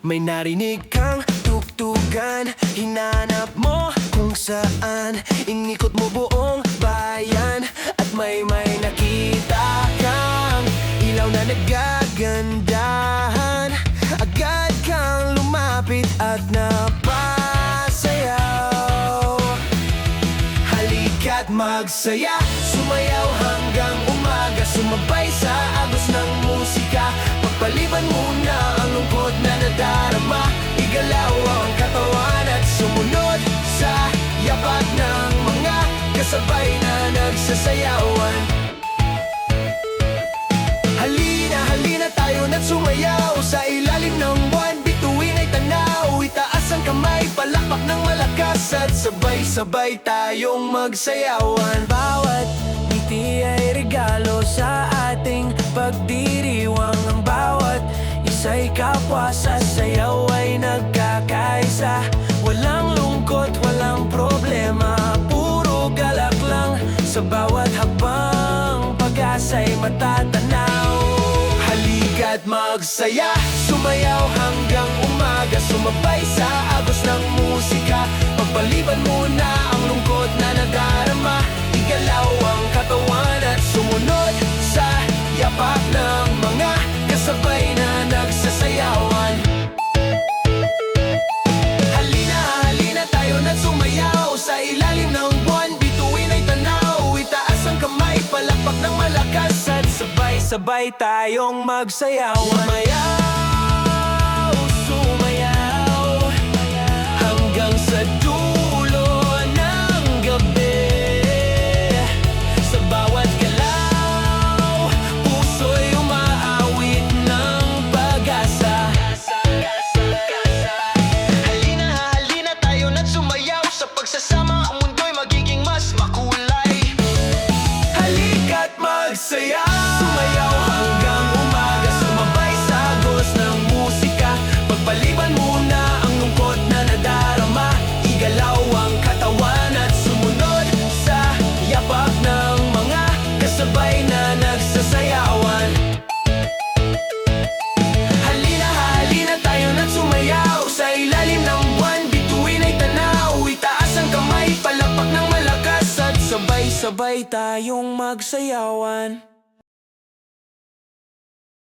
May narinig kang tugtugan. Hinanap mo kung saan. Inikot mo buong bayan. At may may nakita kang Ilaw na nagagandahan. Agad kang lumapit at napasayaw. Halika't magsaya Sumayaw hanggang umaga. Sumabay sa na nagsasayawan Halina, halina tayo na't sumayaw Sa ilalim ng buwan, bituin ay tanaw Itaas ang kamay, palakpak ng malakas At sabay-sabay tayong magsayawan. Bawat ngiti ay regalo sa ating pagdiriwang. Ang bawat isa'y kapwa sa bawat habang Pag-asa'y matatanaw. Halika't magsaya Sumayaw sabay-sabay tayong magsayaw. Sumayaw, kasabay na nagsasayawan. Halina, halina tayo na't sumayaw. Sa ilalim ng buwan, bituin ay tanaw. Itaas ang kamay, palapak ng malakas At sabay-sabay tayong magsayawan